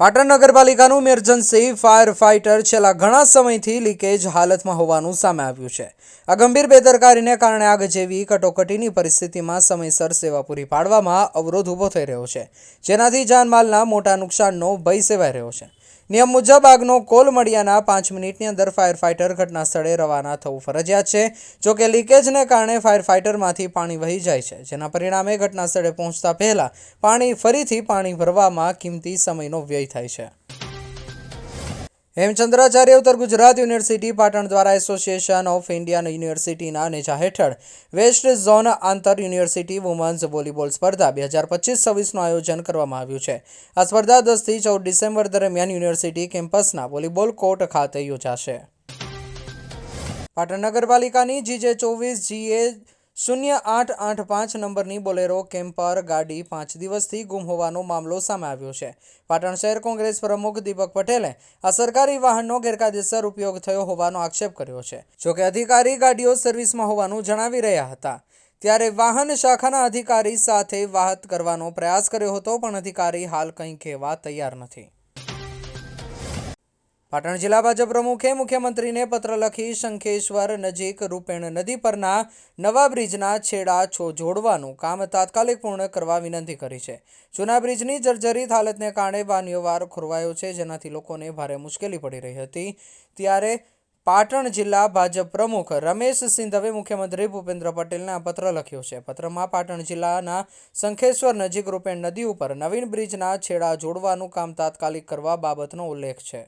પાટણ નગરપાલિકાનું emergency fire fighter છેલ્લા ઘણા સમયથી લીકેજ હાલતમાં હોવાનું સામે આવ્યું છે. આ ગંભીર બેદરકારીને કારણે આગ જેવી કટોકટીની પરિસ્થિતિમાં સમયસર સેવા પૂરી પાડવામાં અવરોધ ઊભો થઈ રહ્યો છે. જેનાથી જાનમાલના મોટા નુકસાનનો ભય સેવાઈ રહ્યો છે. નિયમ મુજબ આગનો કોલ મળ્યાના પાંચ મિનિટની અંદર ફાયર ફાઇટર ઘટના સ્થળે રવાના થવું ફરજિયાત છે. જો કે લીકેજને કારણે ફાયર ફાઇટરમાંથી પાણી વહી જાય છે, જેના પરિણામે ઘટના સ્થળે પહોંચતા પહેલા પાણી ફરીથી પાણી ભરવામાં કિંમતી સમયનો વ્યય થાય છે. હેમચંદ્રાચાર્ય ઉત્તર ગુજરાત યુનિવર્સિટી પાટણ દ્વારા એસોસિએશન ઓફ ઇન્ડિયન યુનિવર્સિટીના નેજા હેઠળ વેસ્ટ ઝોન આંતર યુનિવર્સિટી વુમન્સ વોલીબોલ સ્પર્ધા બે હજાર પચીસ છવ્વીસનું આયોજન કરવામાં આવ્યું છે. આ સ્પર્ધા દસથી ચૌદ ડિસેમ્બર દરમિયાન યુનિવર્સિટી કેમ્પસના વોલીબોલ કોર્ટ ખાતે યોજાશે. પાટણ નગરપાલિકાની જીજે ચોવીસ, જીએ શૂન્ય આઠ આઠ પાંચ નંબરની બોલેરો કેમ્પર ગાડી પાંચ દિવસથી ગુમ હોવાનો મામલો સામે આવ્યો છે. પાટણ શહેર કોંગ્રેસ પ્રમુખ દીપક પટેલે આ સરકારી વાહનનો ગેરકાયદેસર ઉપયોગ થયો હોવાનો આક્ષેપ કર્યો છે. જોકે અધિકારી ગાડીઓ સર્વિસમાં હોવાનું જણાવી રહ્યા હતા. ત્યારે વાહન શાખાના અધિકારી સાથે વાત કરવાનો પ્રયાસ કર્યો હતો, પણ અધિકારી હાલ કંઈ કહેવા તૈયાર નથી. પાટણ જિલ્લા ભાજપ પ્રમુખે મુખ્યમંત્રીને પત્ર લખી શંખેશ્વર નજીક રૂપેણ નદી પરના નવા બ્રિજના છેડા છો જોડવાનું કામ તાત્કાલિક પૂર્ણ કરવા વિનંતી કરી છે. જૂના બ્રિજની જર્જરિત હાલતને કારણે વાહનવ્યવહાર ખોરવાયો છે, જેનાથી લોકોને ભારે મુશ્કેલી પડી રહી હતી. ત્યારે પાટણ જિલ્લા ભાજપ પ્રમુખ રમેશ સિંધવે મુખ્યમંત્રી ભૂપેન્દ્ર પટેલને આ પત્ર લખ્યો છે. પત્રમાં પાટણ જિલ્લાના શંખેશ્વર નજીક રૂપેણ નદી ઉપર નવીન બ્રિજના છેડા જોડવાનું કામ તાત્કાલિક કરવા બાબતનો ઉલ્લેખ છે.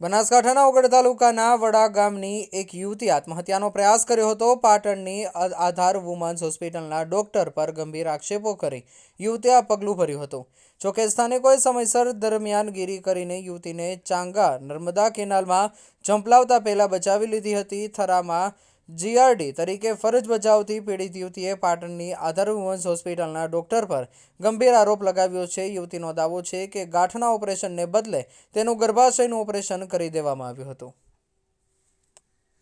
બનાસકાંઠાના ઓગળ તાલુકાના વડા ગામની એક યુવતી આત્મહત્યાનો પ્રયાસ કર્યો હતો. પાટણની આધાર વુમન્સ હોસ્પિટલના ડોક્ટર પર ગંભીર આક્ષેપો કરી યુવતીએ આ પગલું ભર્યું હતું. જોકે સ્થાનિકોએ સમયસર દરમિયાનગીરી કરીને યુવતીને ચાંગા નર્મદા કેનાલમાં ઝંપલાવતા પહેલાં બચાવી લીધી હતી. થરામાં જીઆરડી તરીકે ફરજ બજાવતી પીડિત યુવતીએ પાટણની આધાર વુમન્સ હોસ્પિટલના ડોક્ટર પર ગંભીર આરોપ લગાવ્યો છે. યુવતીનો દાવો છે કે ગાંઠના ઓપરેશનને બદલે તેનું ગર્ભાશયનું ઓપરેશન કરી દેવામાં આવ્યું હતું.